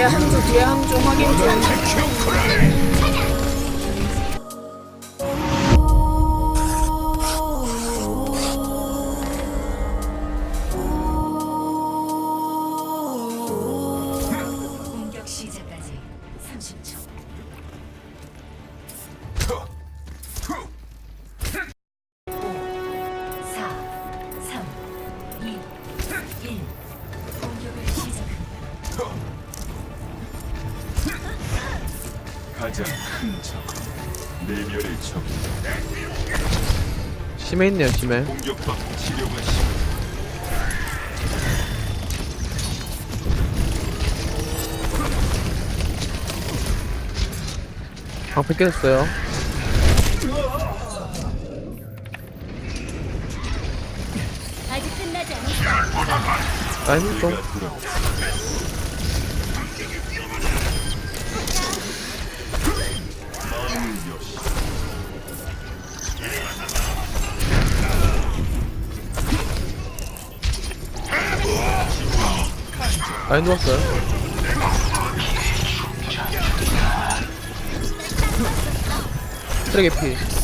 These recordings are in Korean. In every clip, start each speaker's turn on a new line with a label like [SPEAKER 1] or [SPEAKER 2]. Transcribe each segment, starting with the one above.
[SPEAKER 1] 뒤에 한조 뒤에 한조 확인 중.
[SPEAKER 2] 공
[SPEAKER 3] 가장 큰 적, 내면의 적,
[SPEAKER 4] 심해 있네요 심해
[SPEAKER 3] 공격받고 치료가 심.
[SPEAKER 4] 방패 깨졌어요
[SPEAKER 2] 아직 끝나지 않았어.
[SPEAKER 4] 라인 좀
[SPEAKER 3] 돌아. 마음
[SPEAKER 4] 라인 누웠어요. 쓰레기 피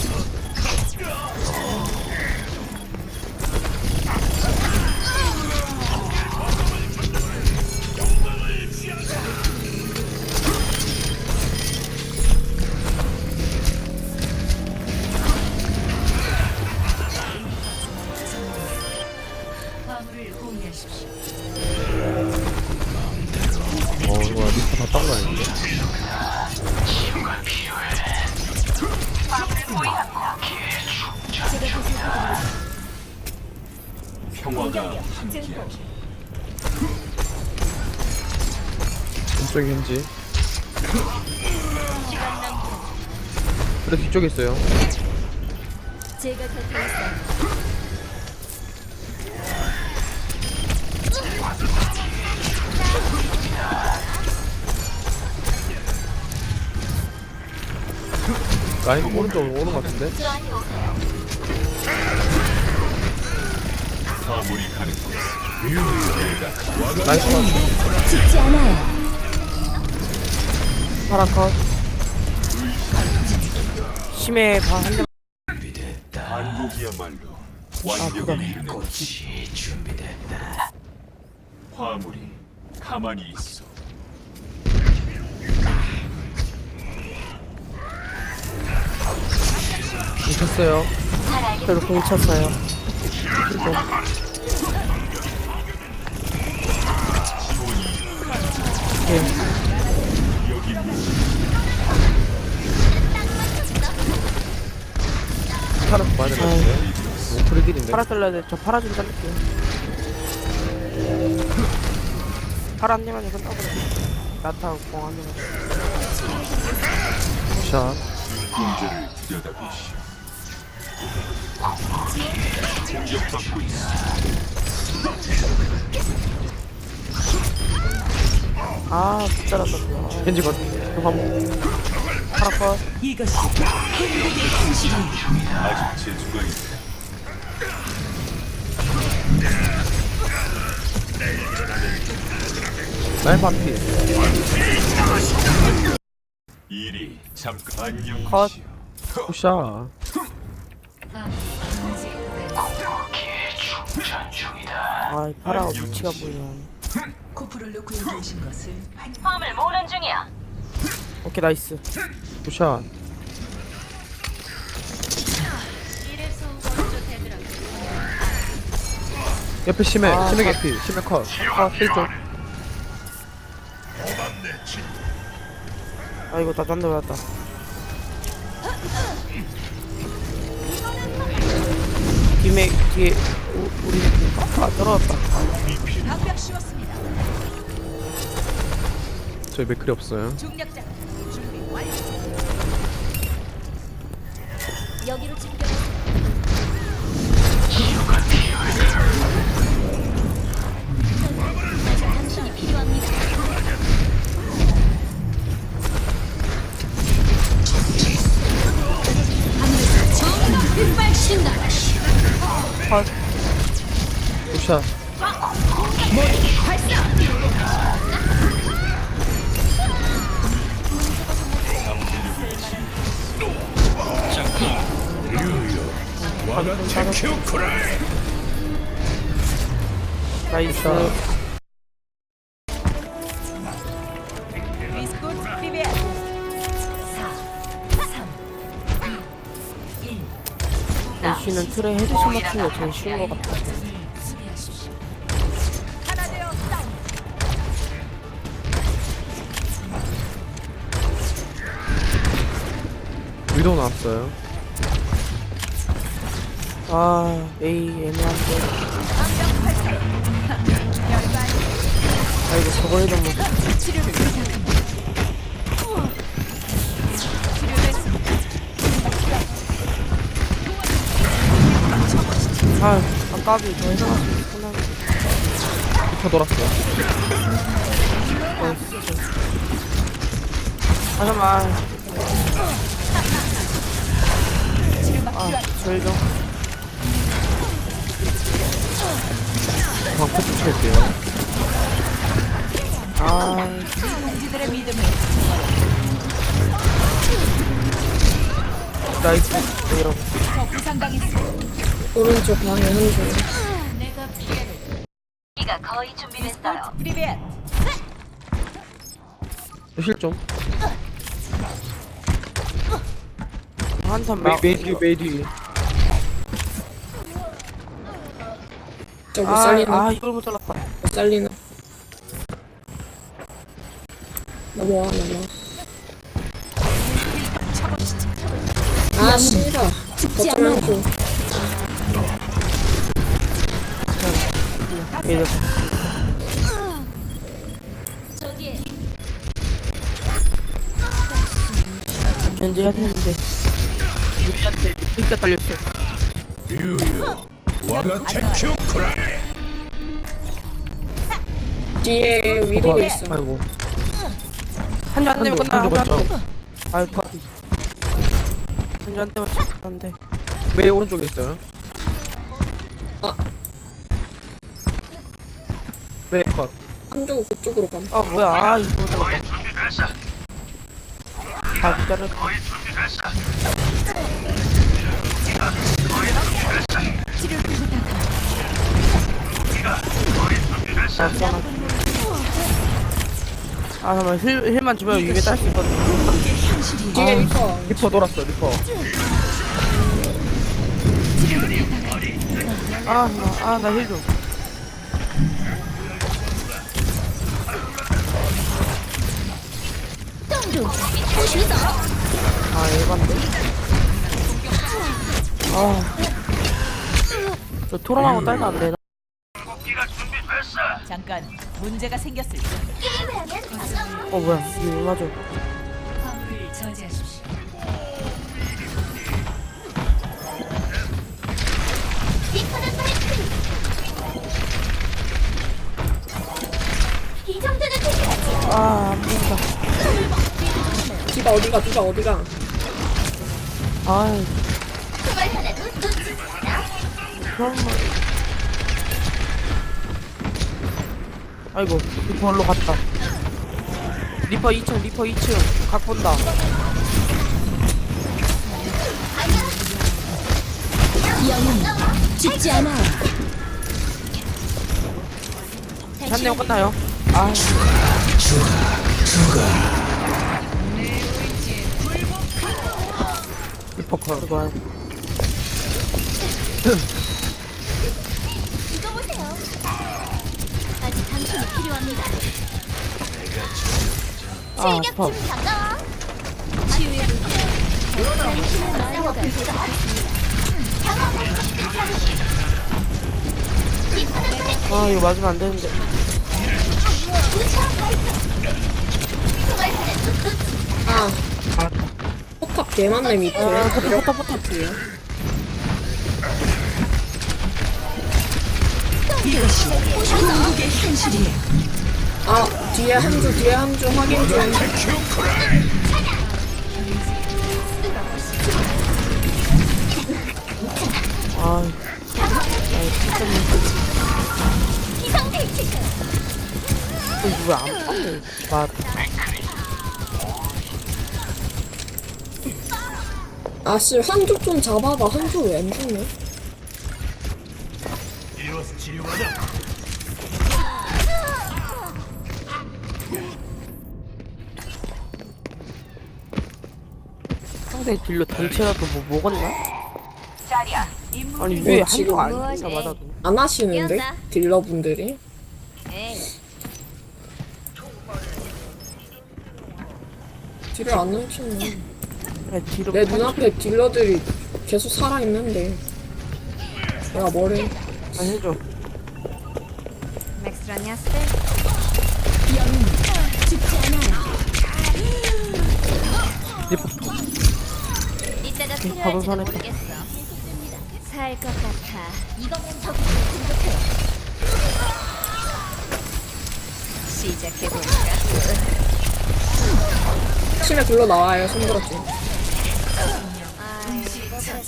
[SPEAKER 4] 왼쪽에 현지 그래 뒤쪽에 있어요. 라인 오른쪽으로 오는 것 같은데 나이스 컷
[SPEAKER 2] 죽지 않아요.
[SPEAKER 5] 파라 컷 심해 반한 대.
[SPEAKER 3] 반복이야말로 완벽을 이루는 꽃이 준비됐다. 화물이 가만히 있어.
[SPEAKER 4] 미쳤어요
[SPEAKER 5] 그래도 공 쳤어요
[SPEAKER 4] 파란 거 맞아 뭐 프리딜인데
[SPEAKER 5] 파라 잘라야 돼저 파라 좀 잘릴게요. 파라 한 대만 이건 더블 나타 공한 대만.
[SPEAKER 4] 샷.
[SPEAKER 3] 문제를 들여다보시오. 공격받고 있어.
[SPEAKER 5] 아 잘랐다 아,
[SPEAKER 4] 현지 컷 화물
[SPEAKER 5] 파라 컷
[SPEAKER 3] 아직 재주가 있다.
[SPEAKER 4] 라인 반피
[SPEAKER 3] 일이 잠깐 안녕.
[SPEAKER 5] 컷.
[SPEAKER 4] 굿샷
[SPEAKER 5] 아 파라가 위치가 보이네.
[SPEAKER 6] 코프를 놓고 여기 오신 것을
[SPEAKER 5] 오케이 나이스.
[SPEAKER 4] 굿샷. 옆에 심해
[SPEAKER 5] 아,
[SPEAKER 4] 심해
[SPEAKER 5] 컷.
[SPEAKER 4] 개피 심해 컷. 컷, 힐좀
[SPEAKER 5] 아 이거 다 짠데 맞다 뒤에 뒤에 우, 우리 아 떨어졌다
[SPEAKER 6] 방벽 씌웠습니다.
[SPEAKER 4] 저희 맥클이 없어요
[SPEAKER 6] 중력자 준비 완료.
[SPEAKER 2] 여기로 집결. 당신이
[SPEAKER 4] 루시아
[SPEAKER 5] 나이스. 루시는 틀에 헤드샷 맞추는 게 제일 쉬운 것 같아
[SPEAKER 4] 위도 나왔어요.
[SPEAKER 5] 아, 에이, 애매한데. 아이고, 저거 해도 뭐. 아, 아까비 더 해서 하나.
[SPEAKER 4] 리퍼 돌았어요.
[SPEAKER 5] 아, 잠깐만. 아, 절정.
[SPEAKER 4] 방패 칠게요.
[SPEAKER 5] 아, 나이스.
[SPEAKER 1] 오른쪽 방에.
[SPEAKER 2] 기가 거의 준비됐어요.
[SPEAKER 4] 좀.
[SPEAKER 5] 한탄
[SPEAKER 4] 메이,
[SPEAKER 5] 막.
[SPEAKER 4] 메이 뒤, 메이
[SPEAKER 1] 저못
[SPEAKER 5] 아,
[SPEAKER 1] 살리나
[SPEAKER 5] 아, 이걸 못 잘랐다.
[SPEAKER 1] 못 살리나 넘어와 넘어와 아 씨발 거점 한중
[SPEAKER 5] 얘들.
[SPEAKER 2] 저기에
[SPEAKER 5] 왠지 해야 되는데. 우리한테 진짜 딸렸어.
[SPEAKER 1] 뒤에 위로 있어
[SPEAKER 5] 아이고. 한줄 안 되면 끝나.
[SPEAKER 4] 한줄
[SPEAKER 5] 안
[SPEAKER 4] 맞죠?
[SPEAKER 5] 돼. 아이, 파티. 한줄 안 되면 안 돼.
[SPEAKER 4] 메이 오른쪽에 있어요.
[SPEAKER 1] 아.
[SPEAKER 4] 메이 컷.
[SPEAKER 1] 한중 그쪽으로 감
[SPEAKER 5] 아, 뭐야. 아, 이거 못 잘랐다.
[SPEAKER 6] 치료를 부탁합니다
[SPEAKER 5] 아, 싸나. 아, 잠깐만. 힐, 힐만 주면 위에 딸 수 있거든.
[SPEAKER 1] 뒤에 리퍼
[SPEAKER 4] 리퍼 돌았어요, 리퍼.
[SPEAKER 5] 아, 나, 아, 나힐 좀. 아, 에반데? 아. 저 토론하고 딸도 안 되나?
[SPEAKER 6] 잠깐 문제가 생겼을 때
[SPEAKER 5] 어, 뭐야. 이거 왜 맞아.
[SPEAKER 6] 화물을 저지하십시오
[SPEAKER 5] 아, 안 보인다.
[SPEAKER 1] 뒤가 어디가 뒤가 어디가
[SPEAKER 5] 아이. 그런 말. 아이고, 리퍼 일로 갔다. 리퍼 2층, 리퍼 2층. 각 본다.
[SPEAKER 2] 죽지 않아.
[SPEAKER 5] 한대면 끝나요. 아,
[SPEAKER 4] 리퍼 컷
[SPEAKER 2] 보세요. 아직 당신이 필요합니다.
[SPEAKER 5] 아, 아파. 아, 이거 맞으면 안 되는데.
[SPEAKER 1] 아 포탑 개 많네 밑에
[SPEAKER 5] 아, 포탑, 포탑, 포탑.
[SPEAKER 6] 궁극의 현실이에요
[SPEAKER 1] 아 뒤에 한중 뒤에 한중 확인 중
[SPEAKER 5] 아, 왜안 빠네? 맞.
[SPEAKER 1] 아씨 한쪽 좀 잡아봐 한쪽 왜안 죽네
[SPEAKER 5] 상대 딜러 단체라도 뭐 먹었나? 아니
[SPEAKER 1] 어,
[SPEAKER 5] 왜
[SPEAKER 1] 지금
[SPEAKER 5] 아니야 맞아도
[SPEAKER 1] 안 하시는데? 딜러분들이?
[SPEAKER 2] 에이,
[SPEAKER 1] 딜을 안
[SPEAKER 5] 뒤로
[SPEAKER 1] 내 눈앞에 딜러들이 계속 살아 있는데. 내가 뭐래?
[SPEAKER 5] 아 해줘.
[SPEAKER 2] 맥스라냐스.
[SPEAKER 4] 리퍼
[SPEAKER 5] 바로
[SPEAKER 2] 필요할지도
[SPEAKER 5] 선에
[SPEAKER 2] 모르겠어. 살 것 같아. 이거면 적으로 공격해요. 시작해 볼까?
[SPEAKER 1] 침에 굴러 나와요 손들었지
[SPEAKER 2] 아, 뽑았다.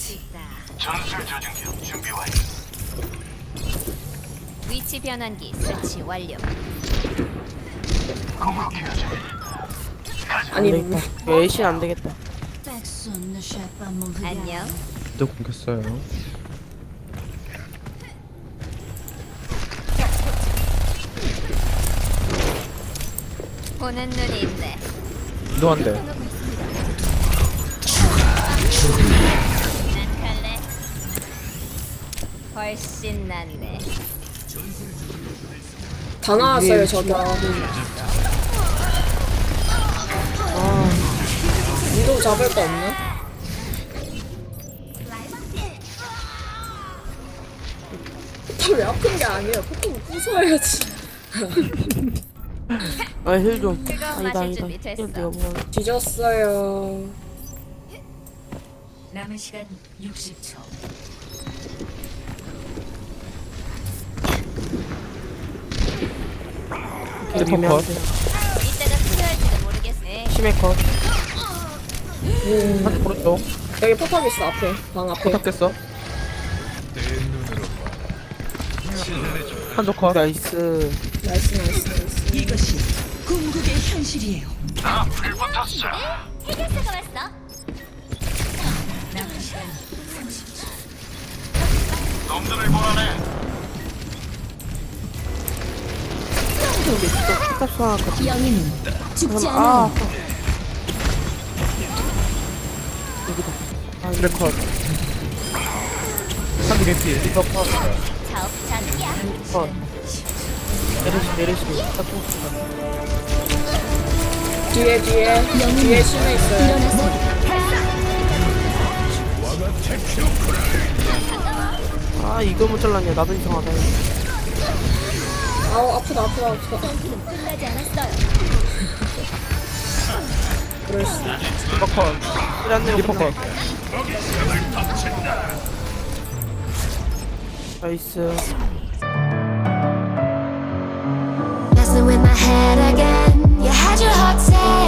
[SPEAKER 2] 위치 변환기 설치 완료.
[SPEAKER 1] 아니
[SPEAKER 5] 안 되겠다 이거 애신 안 되겠다
[SPEAKER 2] 안녕.
[SPEAKER 4] 또 끊겼어요
[SPEAKER 2] 보는 눈이 있네. 너난 갈래. 훨씬 낫네.
[SPEAKER 1] 다 나왔어요 저기 위도 잡을 거 없나? 왜 아픈 게 아니야 포탑 부숴야지
[SPEAKER 5] 아힐좀
[SPEAKER 2] 그거
[SPEAKER 5] 아니다 아니다. 힐 내가 뭐
[SPEAKER 1] 뒤졌어요
[SPEAKER 6] 남은 시간 60초.
[SPEAKER 4] 리퍼
[SPEAKER 5] 미면 컷돼
[SPEAKER 2] 이때가 필요할지도 모르겠네.
[SPEAKER 5] 심해 컷 한대 오른쪽
[SPEAKER 1] 여기 포탑 있어 앞에 방 앞에
[SPEAKER 4] 포탑 됐어 한조 컷
[SPEAKER 5] 나이스
[SPEAKER 1] 나이스 나이스 나이스
[SPEAKER 6] 이것이 궁극의 현실이에요.
[SPEAKER 2] 해결사가 왔어.
[SPEAKER 5] 포탑 컷
[SPEAKER 2] 영희는 죽지
[SPEAKER 5] 아 여기다. 아
[SPEAKER 4] 트랙 컷. 한조 개피. 리퍼 컷.
[SPEAKER 2] 자업자득이야.
[SPEAKER 5] 컷 메르시 메르시. 딱 좋습니다
[SPEAKER 1] 뒤에 뒤에. 뒤에 심해 있어요.
[SPEAKER 5] 아 이거 못 잘랐냐. 나도 이상하다.
[SPEAKER 1] 아우 아프다 아프다 아프다.
[SPEAKER 2] 끝나지
[SPEAKER 4] 우리
[SPEAKER 5] 안내로
[SPEAKER 4] 리퍼 컷.
[SPEAKER 5] 나이스
[SPEAKER 7] Messing with my head again. You had your heart set.